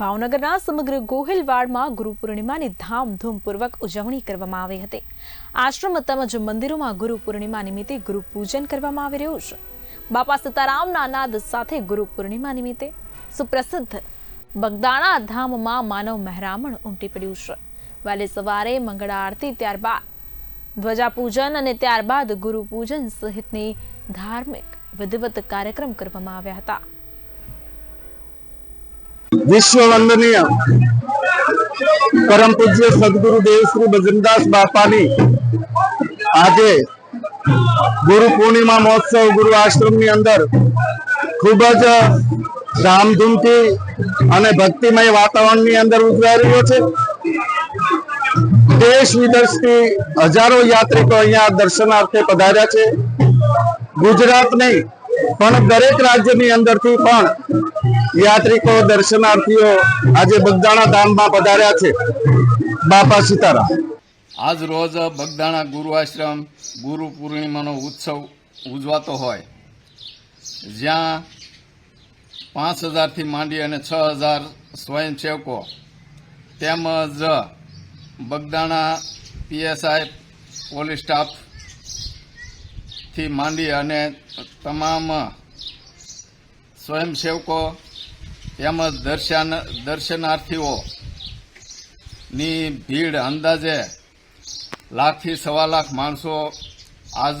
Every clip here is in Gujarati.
ભાવનગરના સમગ્ર ગોહિલવાડમાં ગુરુ પૂર્ણિમાની ધામધૂમપૂર્વક ઉજવણી કરવામાં આવી હતી. આશ્રમ તેમજ મંદિરોમાં ગુરુ પૂર્ણિમા નિમિત્તે ગુરુ પૂજન કરવામાં આવી રહ્યું છે. બાપા સીતારામના નાદ સાથે ગુરુ પૂર્ણિમા નિમિત્તે સુપ્રસિદ્ધ બગદાણા ધામમાં માનવ મહેરામણ ઉમટી પડ્યું છે. વહેલી સવારે મંગળ આરતી ત્યારબાદ ધ્વજા પૂજન અને ત્યારબાદ ગુરુ પૂજન સહિતની ધાર્મિક વિધિવત કાર્યક્રમ કરવામાં આવ્યા હતા. વિશ્વ વંદનીય પરમ પૂજ્ય સદગુરુ દેવ શ્રી ભજનદાસ બાપાની આજે ગુરુ પૂર્ણિમા મહોત્સવ ગુરુ આશ્રમની અંદર ખૂબ જ ધામધૂમથી અને ભક્તિમય વાતાવરણની અંદર ઉજવાઈ રહ્યો છે. દેશ વિદેશથી હજારો યાત્રિકો અહીંયા દર્શનાર્થે પધાર્યા છે. ગુજરાત નહીં પણ દરેક રાજ્યની અંદરથી પણ યાત્રિકો, દર્શનાર્થીઓ આજે બગદાણા ધામમાં પધાર્યા છે. બાપા સીતારામ. આજ રોજ બગદાણા ગુરુ આશ્રમ ગુરુ પૂર્ણિમાનો ઉત્સવ ઉજવાતો હોય. જ્યાં પાંચ હજારથી માંડી અને છ હજાર સ્વયંસેવકો તેમજ બગદાણા પીએસઆઈ પોલીસ સ્ટાફથી માંડી અને તમામ સ્વયંસેવકો તેમજ દર્શન દર્શનાર્થીઓની ભીડ અંદાજે લાખથી સવા લાખ માણસો આજ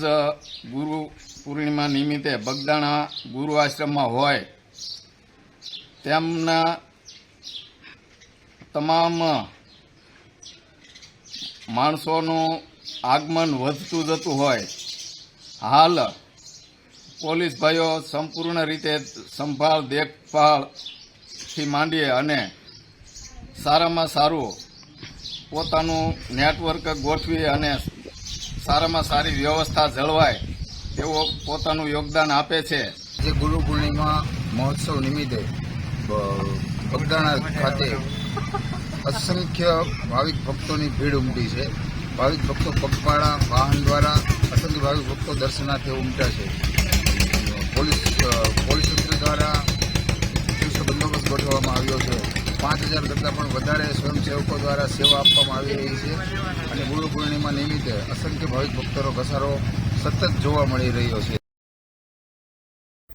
ગુરુ પૂર્ણિમા નિમિત્તે બગદાણા ગુરુ આશ્રમમાં હોય. તેમના તમામ માણસોનું આગમન વધતું જતું હોય. હાલ પોલીસ ભાઈઓ સંપૂર્ણ રીતે સંભાળ, દેખભાળથી માંડીએ અને સારામાં સારું પોતાનું નેટવર્ક ગોઠવી અને સારામાં સારી વ્યવસ્થા જળવાય એવો પોતાનું યોગદાન આપે છે. જે ગુરુ પૂર્ણિમા મહોત્સવ નિમિત્તે બગદાણા ખાતે અસંખ્ય ભાવિક ભક્તોની ભીડ ઉમટી છે. ભાવિક ભક્તો પગપાળા વાહન દ્વારા ભાવિક ભક્તો દર્શનાર્થે ઉમટ્યા છે. પોલીસ પોલીસ તંત્ર દ્વારા ચુસ્ત બંદોબસ્ત ગોઠવવામાં આવ્યો છે. પાંચ હજાર કરતાં પણ વધારે સ્વયંસેવકો દ્વારા સેવા આપવામાં આવી રહી છે અને ગુરુ પૂર્ણિમા નિમિત્તે અસંખ્ય ભાવિક ભક્તોનો ઘસારો સતત જોવા મળી રહ્યો છે.